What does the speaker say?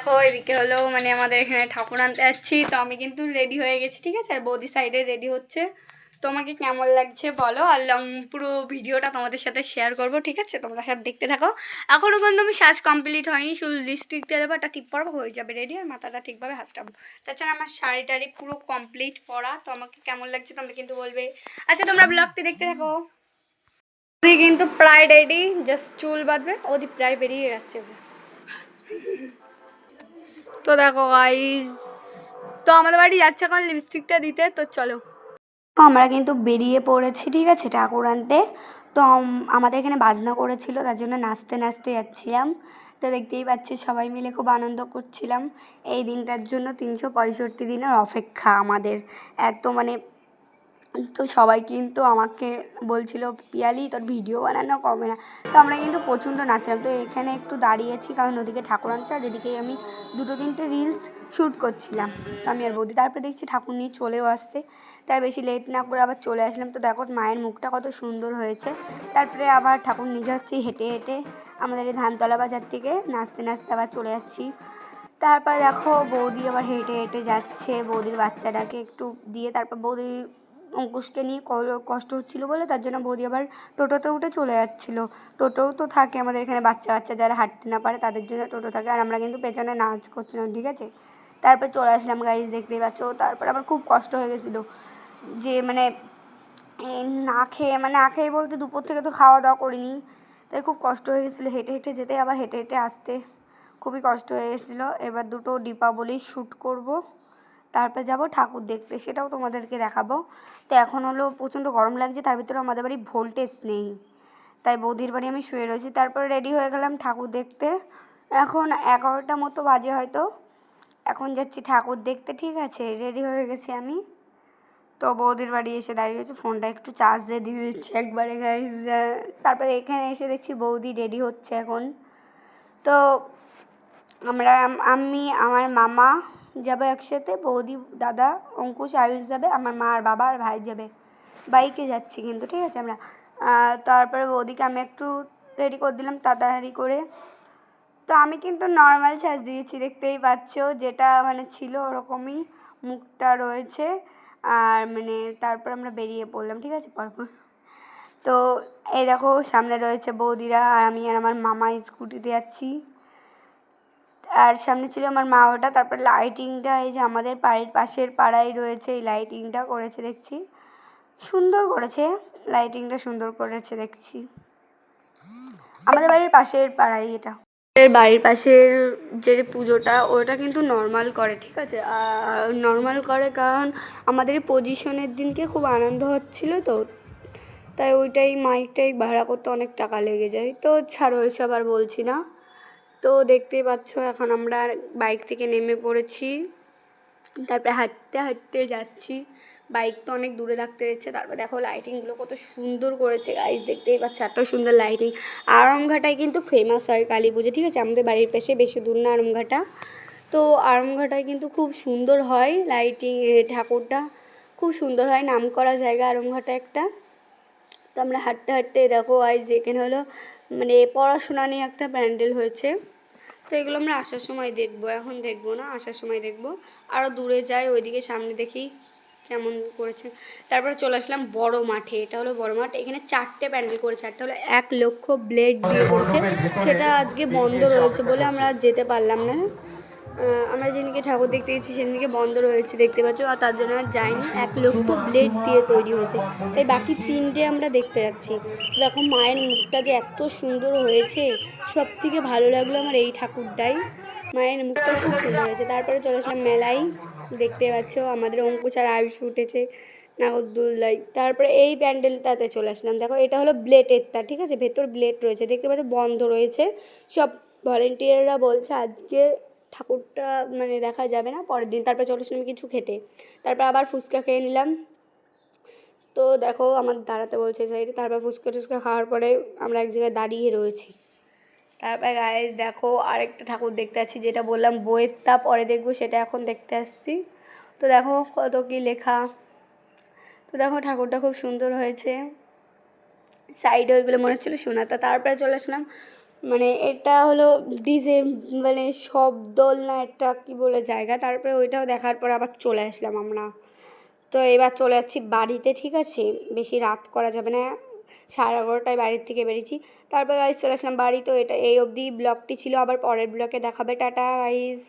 দেখো, এদিকে হলো মানে আমাদের এখানে ঠাকুর আনতে যাচ্ছি। তো আমি কিন্তু রেডি হয়ে গেছি, ঠিক আছে? আর বৌদি সাইডে রেডি হচ্ছে। তোমাকে কেমন লাগছে বলো? আর লং পুরো ভিডিওটা তোমাদের সাথে শেয়ার করব, ঠিক আছে? তোমরা সব দেখতে থাকো। এখনও কিন্তু আমি সাজ কমপ্লিট হয়নি, শুধু লিপস্টিকটা দেবো, একটা টিপ পরবো, হয়ে যাবে রেডি আর মাথাটা ঠিকভাবে হাসটাবো তাছাড়া আমার শাড়ি টাড়ি পুরো কমপ্লিট পরা। তো আমাকে কেমন লাগছে তোমরা কিন্তু বলবে। আচ্ছা তোমরা ব্লগটি দেখতে থাকো। তুই কিন্তু প্রায় রেডি জাস্ট চুল বাঁধবে, ওদি প্রায় বেরিয়ে যাচ্ছে। তো দেখো গাইজ তো আমাদের বাড়ি যাচ্ছে এখন লিপস্টিকটা দিতে, তো চলো। আমরা কিন্তু বেরিয়ে পড়েছি, ঠিক আছে, ঠাকুর আনতে। তো আমাদের এখানে বাজনা করেছিল, তার জন্য নাচতে নাচতে যাচ্ছিলাম। তো দেখতেই পাচ্ছি সবাই মিলে খুব আনন্দ করছিলাম। এই দিনটার জন্য তিনশো পঁয়ষট্টি দিনের অপেক্ষা আমাদের। এত মানে তো সবাই কিন্তু আমাকে বলছিল, পিয়ালি, তোর ভিডিও বানানো কমে না? তো আমরা কিন্তু প্রচণ্ড নাচলাম। তো এখানে একটু দাঁড়িয়েছি, কারণ ওদিকে ঠাকুর আনছে, আর এদিকে আমি দুটো তিনটে রিলস শ্যুট করছিলাম। তো আমি আর বৌদি, তারপরে দেখছি ঠাকুর নিয়ে চলেও আসছে। তাই বেশি লেট না করে আবার চলে আসলাম। তো দেখো, মায়ের মুখটা কত সুন্দর হয়েছে। তারপরে আবার ঠাকুর নিয়ে যাচ্ছি হেঁটে হেঁটে আমাদের এই ধানতলা বাজার থেকে নাচতে নাচতে আবার চলে যাচ্ছি। তারপর দেখো, বৌদি আবার হেঁটে হেঁটে যাচ্ছে। বৌদির বাচ্চাটাকে একটু দিয়ে তারপর বৌদি অঙ্কুশকে নিয়ে কষ্ট হচ্ছিল বলে তার জন্য বৌদি আবার টোটোতে উঠে চলে যাচ্ছিল। টোটোও তো থাকে আমাদের এখানে বাচ্চা বাচ্চা যারা হাঁটতে না পারে তাদের জন্য টোটো থাকে আর আমরা কিন্তু পেছনে নাচ করছিলাম, ঠিক আছে? তারপর চলে আসলাম গাইজ দেখতেই পাচ্ছ? তারপর আমার খুব কষ্ট হয়ে গেছিল যে মানে না খেয়ে মানে না খেয়ে বলতে দুপুর থেকে তো খাওয়া দাওয়া করিনি। তাই খুব কষ্ট হয়ে গেছিল হেঁটে হেঁটে যেতে, আবার হেঁটে হেঁটে আসতে। খুবই কষ্ট হয়ে গেছিল। এবার দুটো দীপাবলি শ্যুট করব। তারপর যাব ঠাকুর দেখতে, সেটাও তোমাদেরকে দেখাবো। তো এখন হলো প্রচণ্ড গরম লাগছে, তার ভিতরে আমাদের বাড়ি ভোল্টেজ নেই। তাই বৌদির বাড়ি আমি শুয়ে রয়েছি, তারপরে রেডি হয়ে গেলাম ঠাকুর দেখতে। এখন এগারোটা মতো বাজে হয়তো। এখন যাচ্ছি ঠাকুর দেখতে, ঠিক আছে রেডি হয়ে গেছি আমি। তো বৌদির বাড়ি এসে দাঁড়িয়ে রয়েছে, ফোনটা একটু চার্জে দিয়ে দিয়ে দিচ্ছে একবারে তারপরে এখানে এসে দেখছি বৌদি রেডি হচ্ছে এখন। তো আমরা আমি, আমার মামা যাবে একসাথে, বৌদি, দাদা, অঙ্কুশ আয়ুষ যাবে, আমার মা আর বাবা আর ভাই যাবে। বাইকে যাচ্ছি কিন্তু, ঠিক আছে আমরা? তারপরে বৌদিকে আমি একটু রেডি করে দিলাম, তাড়াতাড়ি করে। তো আমি কিন্তু নর্মাল সাজ দিয়েছি, দেখতেই পাচ্ছ, যেটা মানে ছিল ওরকমই মুখটা রয়েছে। আর মানে তারপর আমরা বেরিয়ে পড়লাম, ঠিক আছে, পরপর। তো এই দেখো, সামনে রয়েছে বৌদিরা আর আমি আর আমার মামা স্কুটিতে যাচ্ছি। আর সামনে ছিল আমার মা ওটা, তারপর লাইটিংটা এই যে আমাদের বাড়ির পাশের পাড়ায় রয়েছে এই লাইটিংটা করেছে দেখছি। সুন্দর করেছে লাইটিংটা সুন্দর করেছে দেখছি। আমাদের বাড়ির পাশের পাড়ায় এটা। বাড়ির পাশের যে পুজোটা, ওটা কিন্তু নর্মাল করে, ঠিক আছে? নর্মাল করে কারণ আমাদের পজিশনের দিনকে খুব আনন্দ হচ্ছিল তো। তাই ওইটাই মাইকটাই ভাড়া করতে অনেক টাকা লেগে যায়। তো ছাড়ো, এসব আর বলছি না। তো দেখতেই পাচ্ছ, এখন আমরা বাইক থেকে নেমে পড়েছি। তারপরে হাঁটতে হাঁটতে যাচ্ছি। বাইক তো অনেক দূরে রাখতে দিচ্ছে। তারপর দেখো লাইটিংগুলো কত সুন্দর করেছে গাইজ দেখতেই পাচ্ছ এত সুন্দর লাইটিং আরমঘাটায় কিন্তু ফেমাস হয় কালী পুজো ঠিক আছে? আমাদের বাড়ির পাশে বেশি দূর না আরমঘাটা। তো আরমঘাটায় কিন্তু খুব সুন্দর হয় লাইটিং ঠাকুরটা। খুব সুন্দর হয় নাম করা জায়গা আরমঘাটা একটা। তো আমরা হাঁটতে হাঁটতে দেখো আজ এখানে হলো মানে পড়াশোনা নিয়ে একটা প্যান্ডেল হয়েছে। তো এগুলো আমরা আসার সময় দেখব, এখন দেখব না, আসার সময় দেখব। আরও দূরে যাই, ওইদিকে সামনে দেখি কেমন করেছে। তারপরে চলে আসলাম বড় মাঠে, এটা হলো বড় মাঠ। এখানে চারটে প্যান্ডেল করেছে, একটা হলো এক লক্ষ ব্লেড দিয়ে করেছে। সেটা আজকে বন্ধ রয়েছে বলে আমরা যেতে পারলাম না। আমরা যেদিনকে ঠাকুর দেখতে গেছি, সেদিনকে বন্ধ রয়েছে দেখতে পাচ্ছ? আর তার জন্য আর যাইনি। এক লক্ষ ব্লেড দিয়ে তৈরি হয়েছে। তাই বাকি তিনটে আমরা দেখতে যাচ্ছি। দেখো মায়ের মুখটা যে এত সুন্দর হয়েছে। সব থেকে ভালো লাগল আমার এই ঠাকুরটাই। মায়ের মুখটা খুব সুন্দর হয়েছে। তারপরে চলে আসলাম মেলায়। দেখতে পাচ্ছ, আমাদের অঙ্কুশ আর আয়ুষ উঠেছে নাগরদোল্লাই তারপরে এই প্যান্ডেলটাতে চলে আসলাম। দেখো, এটা হলো ব্লেডেরটা ঠিক আছে? ভেতর ব্লেড রয়েছে। দেখতে পাচ্ছ, বন্ধ রয়েছে। সব ভলেন্টিয়াররা বলছে, আজকে ঠাকুরটা মানে দেখা যাবে না, পরের দিন। তারপর চলে আসলাম কিছু খেতে। তারপর আবার ফুচকা খেয়ে নিলাম। তো দেখো, আমার দাঁড়াতে বলছে, সাইডে, তারপর ফুচকা টুচকা খাওয়ার পরে আমরা এক জায়গায় দাঁড়িয়ে রয়েছি। তারপরে গাইজ দেখো, আরেকটা ঠাকুর দেখতে আসছি, যেটা বললাম বইয়ের তা পরে দেখব, সেটা এখন দেখতে আসছি। তো দেখো, কত কি লেখা। তো দেখো, ঠাকুরটা খুব সুন্দর হয়েছে। সাইডে ওইগুলো মনে হচ্ছিল শোনা তো তারপরে চলে আসলাম মানে এটা হলো ডিজে মানে সব দল না একটা কী বলে জায়গা। তারপরে ওইটাও দেখার পর আবার চলে আসলাম আমরা। তো এবার চলে যাচ্ছি বাড়িতে, ঠিক আছে? বেশি রাত করা যাবে না। সাড়ে এগারোটায় বাড়ির থেকে বেরিয়েছি। তারপর গাইজ চলে আসলাম বাড়ি। তো এটা এই অবধি ব্লগটি ছিল। আবার পরের ব্লগে দেখাবে। Tata guys